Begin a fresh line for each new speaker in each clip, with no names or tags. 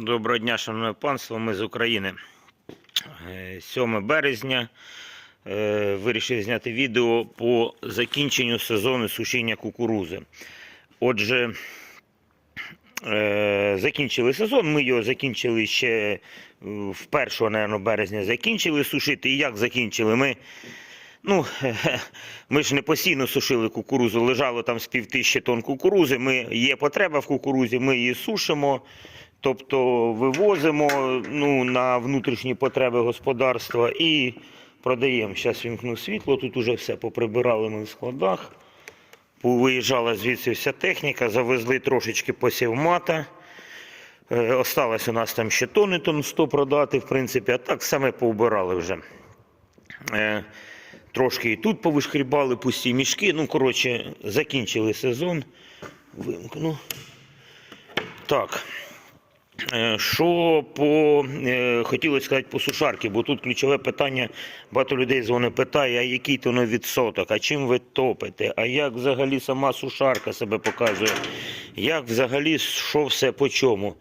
Доброго дня, шановне панство, ми з України. Е, 7 березня. Е, Вирішив зняти відео по закінченню сезону сушіння кукурузи. Отже, е, закінчили сезон. Ми його закінчили ще е, в 1 наверно, березня закінчили сушити. І як закінчили? Ми Ну, ми ж не постійно сушили кукурузу, лежало там з півтисячі тонн кукурузи. Ми, є потреба в кукурузі, ми її сушимо, тобто вивозимо ну, на внутрішні потреби господарства і продаємо. Зараз вімкну світло, тут уже все поприбирали ми в складах. Виїжджала звідси вся техніка, завезли трошечки посівмата. Е, Осталось у нас там ще тони тонн 100 продати, в принципі, а так саме повбирали вже. Е, Трошки і тут повишкрібали пусті мішки. Ну, коротше, закінчили сезон. Вимкну. Так. Е, Що по е, хотілося сказати по сушарки, бо тут ключове питання, багато людей дзвонить, питає, а який то на відсоток, а чим ви топите, а як взагалі сама сушарка себе показує, як взагалі що все по чому.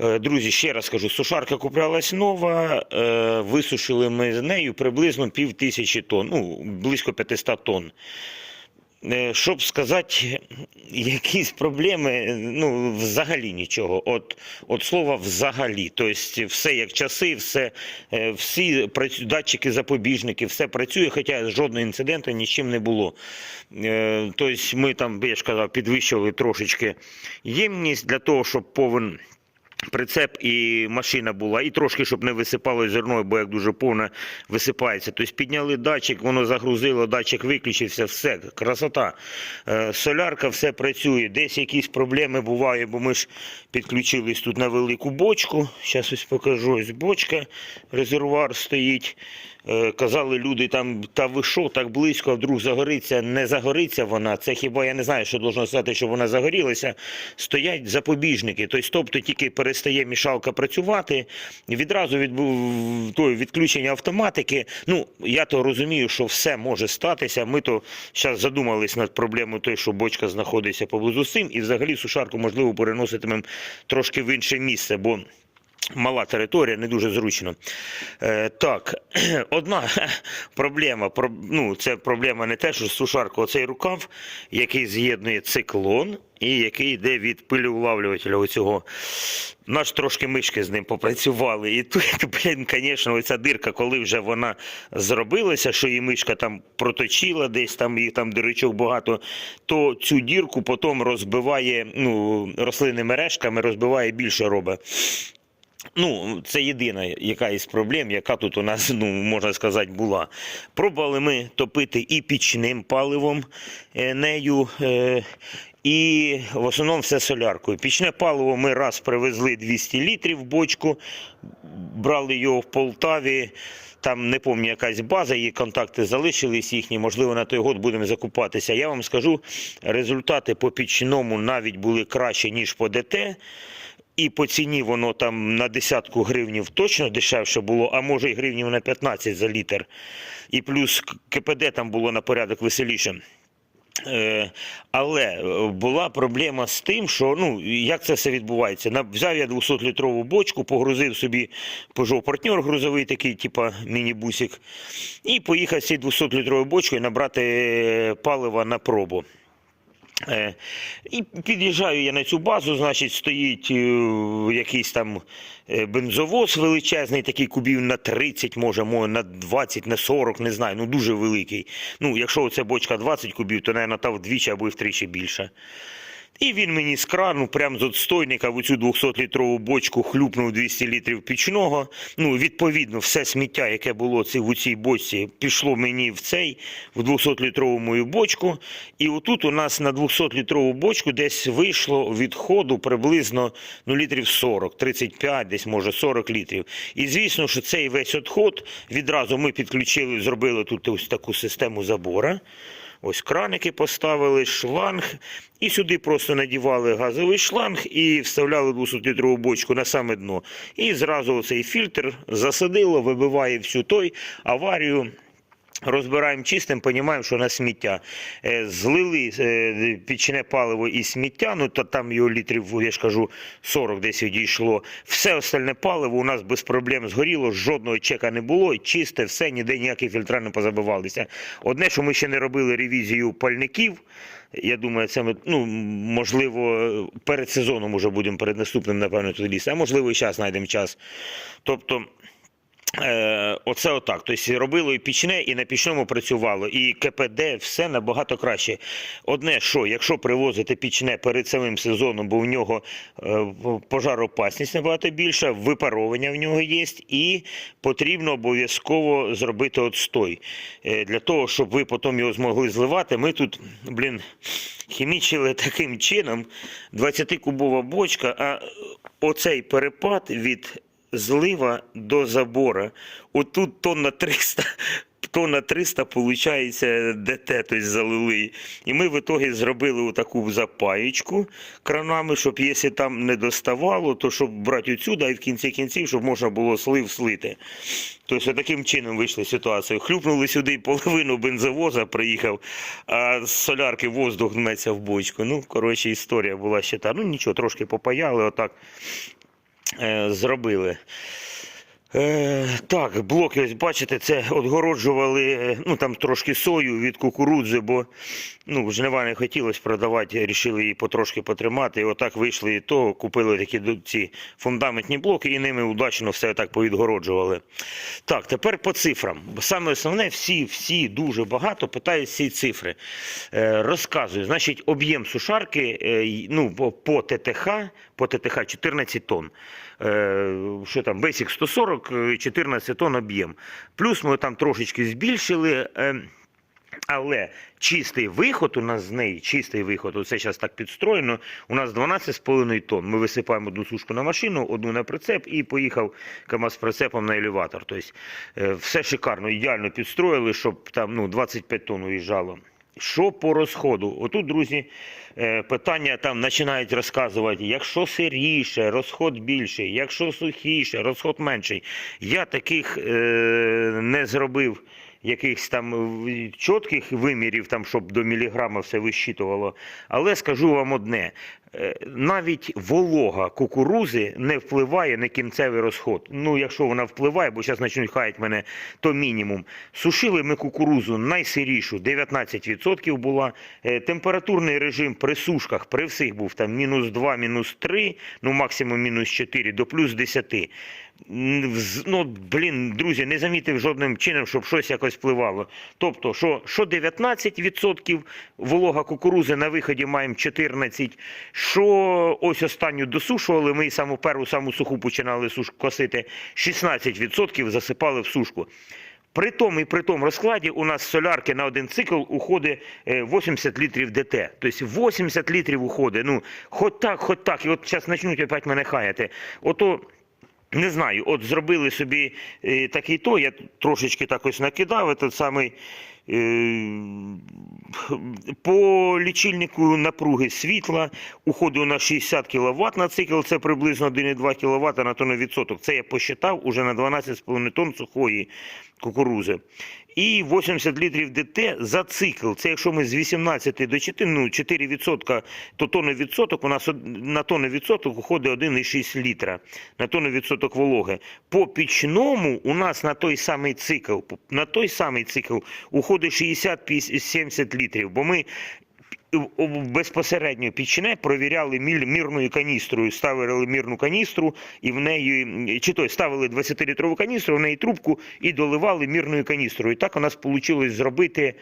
Е, Друзі, ще раз кажу, сушарка куплялась нова, висушили ми з нею приблизно пів тисячі тонн, ну, близько 500 тонн. Е, Щоб сказати, якісь проблеми, ну, взагалі нічого. От, от слова взагалі. Тобто все як часи, все, е, всі датчики запобіжники, все працює, хоча жодного інциденту нічим не було. Е, Тобто ми там, я ж казав, підвищували трошечки ємність для того, щоб повен прицеп і машина була, і трошки, щоб не висипалось зерно, бо як дуже повно висипається. Тобто підняли датчик, воно загрузило, датчик виключився, все, красота. Е, Солярка, все працює. Десь якісь проблеми бувають, бо ми ж підключились тут на велику бочку. Зараз ось покажу, ось бочка, резервуар стоїть. Е, Казали люди там, та ви що, так близько, вдруг загориться, не загориться вона. Це хіба я не знаю, що должно сказати, щоб вона загорілася. Стоять запобіжники. Тобто, тільки перестає мішалка працювати, відразу відбу- той, відключення автоматики. Ну, я то розумію, що все може статися. Ми то зараз задумались над проблемою той, що бочка знаходиться поблизу з цим, і взагалі сушарку можливо переноситимемо трошки в інше місце, бо. Мала територія, не дуже зручно. Е, так, одна проблема. про- Ну, це проблема не те, що сушарка, оцей рукав, який з'єднує циклон і який йде від пилеулавлювателя оцього. Наш трошки мишки з ним попрацювали. І тут, блін, звісно, оця дирка, коли вже вона зробилася, що її мишка там проточила, десь там їх там диричок багато, то цю дірку потім розбиває ну, рослинними решками, розбиває більше робить. Ну, це єдина яка із проблем, яка тут у нас, ну, можна сказати, була. Пробували ми топити і пічним паливом е, нею, е, і в основному все соляркою. Пічне паливо ми раз привезли 200 літрів в бочку, брали його в Полтаві. Там не пам'ятаю, якась база, її контакти залишились їхні. Можливо, на той год будемо закупатися. Я вам скажу, результати по пічному навіть були краще, ніж по ДТ. І по ціні воно там на десятку гривнів точно дешевше було, а може і гривнів на 15 за літр. І плюс КПД там було на порядок веселіше. Е, Але е, була проблема з тим, що ну як це все відбувається. Взяв я 200-літрову бочку, погрузив собі Peugeot партнер грузовий, такий, типа міні-бусик, і поїхав з цією 200-літровою бочкою набрати е, палива на пробу. Е, І під'їжджаю я на цю базу, значить, стоїть е, якийсь там е, бензовоз величезний, такий кубів на 30, може, на 20, на 40, не знаю, ну дуже великий. Ну, якщо це бочка 20 кубів, то, мабуть, та вдвічі або і втричі більше. І він мені з крану, прямо з отстойника, в цю 200-літрову бочку хлюпнув 200 літрів пічного. Ну, відповідно, все сміття, яке було в цій бочці, пішло мені в цей, в 200-літрову мою бочку. І отут у нас на 200-літрову бочку десь вийшло відходу приблизно ну, літрів 40, 35, десь може 40 літрів. І звісно, що цей весь відход відразу ми підключили, зробили тут ось таку систему забора. Ось краники поставили, шланг, і сюди просто надівали газовий шланг і вставляли 200-літрову бочку на саме дно. І зразу цей фільтр засадило, вибиває всю той аварію. Розбираємо чистим, розуміємо, що на сміття. Е, Злили е, пічне паливо і сміття, ну то там його літрів, я ж кажу, 40 десь відійшло. Все остальне паливо у нас без проблем згоріло, жодного чека не було, чисте, все, ніде ніякі фільтра не позабивалися. Одне, що ми ще не робили ревізію пальників. Я думаю, це ми, ну, можливо, перед сезоном уже будемо перед наступним, напевно, туди лізти, а можливо, і зараз знайдемо час. Тобто. Е, оце отак. Тобто робило і пічне, і на пічному працювало, і КПД все набагато краще. Одне, що якщо привозити пічне перед самим сезоном, бо в нього е, пожароопасність набагато більша, випаровування в нього є, і потрібно обов'язково зробити отстой. Е, для того, щоб ви потім його змогли зливати, ми тут, блін, хімічили таким чином 20-кубова бочка, а оцей перепад від злива до забора. Отут тонна 300, тонна 300 виходить ДТ, тобто залили. І ми в ітогі зробили таку запаєчку кранами, щоб якщо там не доставало, то щоб брати отсюди, і в кінці кінців, щоб можна було слив слити. Тобто таким чином вийшли з ситуацію. Хлюпнули сюди половину бензовоза, приїхав, а з солярки воздух гнеться в бочку. Ну, коротше, історія була ще та. Ну нічого, трошки попаяли, отак зробили. Е, так, блоки, ось бачите, це отгороджували е, ну, там трошки сою від кукурудзи, бо ну, жнива не хотілося продавати, вирішили її потрошки потримати. І отак вийшли і то, купили такі ці фундаментні блоки і ними удачно все так повідгороджували. Так, тепер по цифрам. Саме основне, всі, всі дуже багато питають ці цифри. Е, розказую, значить, об'єм сушарки е, ну, по ТТХ, по ТТХ 14 тонн. Е, що там, Basic 140, е, 14 тонн об'єм. Плюс ми там трошечки збільшили. е, але чистий виход у нас з неї, чистий виход, оце зараз так підстроєно, у нас 12,5 тонн. Ми висипаємо одну сушку на машину, одну на прицеп і поїхав КАМАЗ прицепом на елеватор. Тобто е, все шикарно, ідеально підстроїли, щоб там ну, 25 тонн уїжджало. Що по розходу? Отут, друзі, е, питання там починають розказувати, якщо сиріше, розход більший, якщо сухіше, розход менший. Я таких е, не зробив якихось там чітких вимірів, там, щоб до міліграма все вищитувало. Але скажу вам одне: навіть волога кукурузи не впливає на кінцевий розход. Ну, якщо вона впливає, бо зараз почнуть хаять мене, то мінімум. Сушили ми кукурузу найсирішу, 19% була. Е, Температурний режим при сушках при всіх був там мінус 2, мінус 3, ну максимум мінус 4 до плюс 10. Ну, блін, друзі, не замітив жодним чином, щоб щось якось впливало. Тобто, що, що 19% волога кукурузи на виході маємо 14, що ось останню досушували, ми саму першу, саму суху починали косити, 16% засипали в сушку. При тому і при тому розкладі у нас солярки на один цикл уходить е, 80 літрів ДТ. Тобто 80 літрів уходить. Ну, хоч так, хоч так. І от зараз почнуть опять мене хаяти. Ото не знаю, от зробили собі е, такий то, я трошечки так ось накидав, этот самий. Е, по лічильнику напруги світла уходу на нас 60 кВт на цикл, це приблизно 1,2 кВт на тонну відсоток. Це я посчитав уже на 12,5 тонн сухої кукурузи. І 80 літрів ДТ за цикл. Це якщо ми з 18 до 4, ну, 4%, то тонну відсоток у нас на тонну відсоток уходить 1,6 літра на тонну відсоток вологи. По пічному у нас на той самий цикл, на той самий цикл уходить 60-70 літрів, бо ми безпосередньо пічне провіряли міль- мірною каністрою, ставили мірну каністру і в неї, чи то ставили 20-літрову каністру, в неї трубку і доливали мірною каністрою. І так у нас вийшло зробити.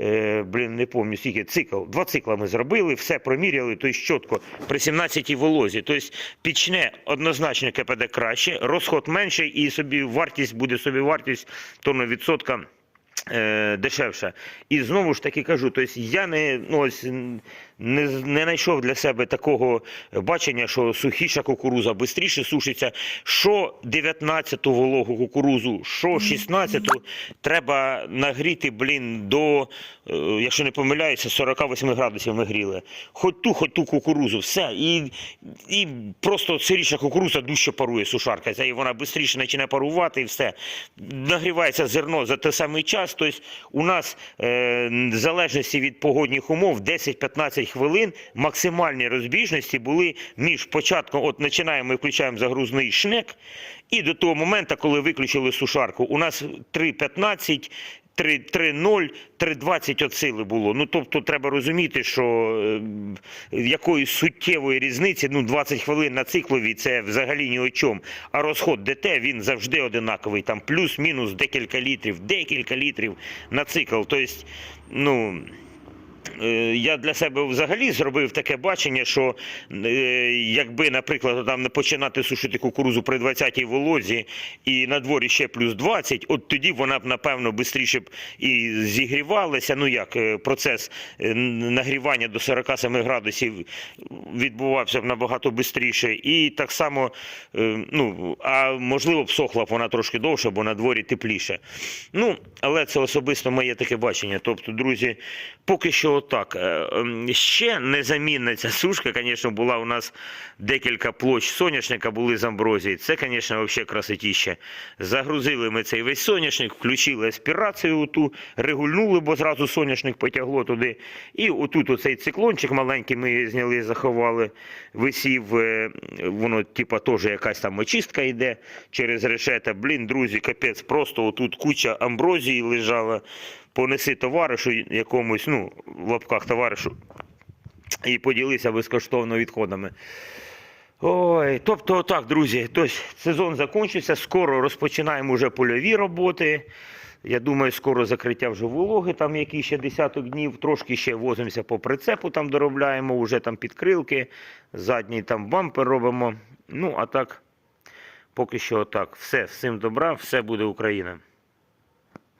Е, блін, не пам'ятаю, скільки цикл. Два цикла ми зробили, все проміряли, тобто чітко при 17 волозі. Тобто пічне однозначно КПД краще, розход менший і собі вартість буде собі вартість тонну відсотка е, дешевша. І знову ж таки кажу, тобто я не, ну, ось, не, не знайшов для себе такого бачення, що сухіша кукуруза швидше сушиться. Що 19-ту вологу кукурузу, що 16-ту треба нагріти, блін, до, е, якщо не помиляюся, 48 градусів ми гріли. Хоч ту, хоч ту кукурузу, все. І, і просто сиріша кукуруза дужче парує сушарка. І вона швидше починає парувати і все. Нагрівається зерно за той самий час. Тобто у нас е, в залежності від погодних умов 10-15 хвилин максимальні розбіжності були між початком, от починаємо, ми включаємо загрузний шнек, і до того моменту, коли виключили сушарку, у нас 3.15 3.0, 3.20 от сили було. Ну тобто треба розуміти, що е, якоїсь суттєвої різниці, ну 20 хвилин на циклові це взагалі ні о чому. А розход ДТ він завжди одинаковий, там плюс-мінус декілька літрів, декілька літрів на цикл. Тобто, ну. Е, Я для себе взагалі зробив таке бачення, що е, якби, наприклад, там не починати сушити кукурузу при 20-й волозі і на дворі ще плюс 20, от тоді вона б, напевно, швидше б і зігрівалася. Ну як е, процес нагрівання до 47 градусів відбувався б набагато швидше. І так само, ну, а можливо б сохла б вона трошки довше, бо на дворі тепліше. Ну, але це особисто моє таке бачення. Тобто, друзі, поки що отак. Е, ем, Ще незамінна ця сушка, звісно, була у нас декілька площ соняшника були з амброзії. Це, звісно, взагалі красотіще. Загрузили ми цей весь соняшник, включили аспірацію ту, регульнули, бо зразу соняшник потягло туди. І отут оцей циклончик маленький ми зняли, заховали, висів, е, воно, типа, теж якась там очистка йде через решета. Блін, друзі, капець, просто отут куча амброзії лежала. Понеси товаришу якомусь, ну, в лапках товаришу, і поділися безкоштовно відходами. Ой, тобто отак, друзі, тобто сезон закінчився, скоро розпочинаємо вже польові роботи. Я думаю, скоро закриття вже вологи, там які ще десяток днів, трошки ще возимося по прицепу, там доробляємо, вже там підкрилки, задній там бампер робимо. Ну, а так, поки що отак. Все, всім добра, все буде Україна.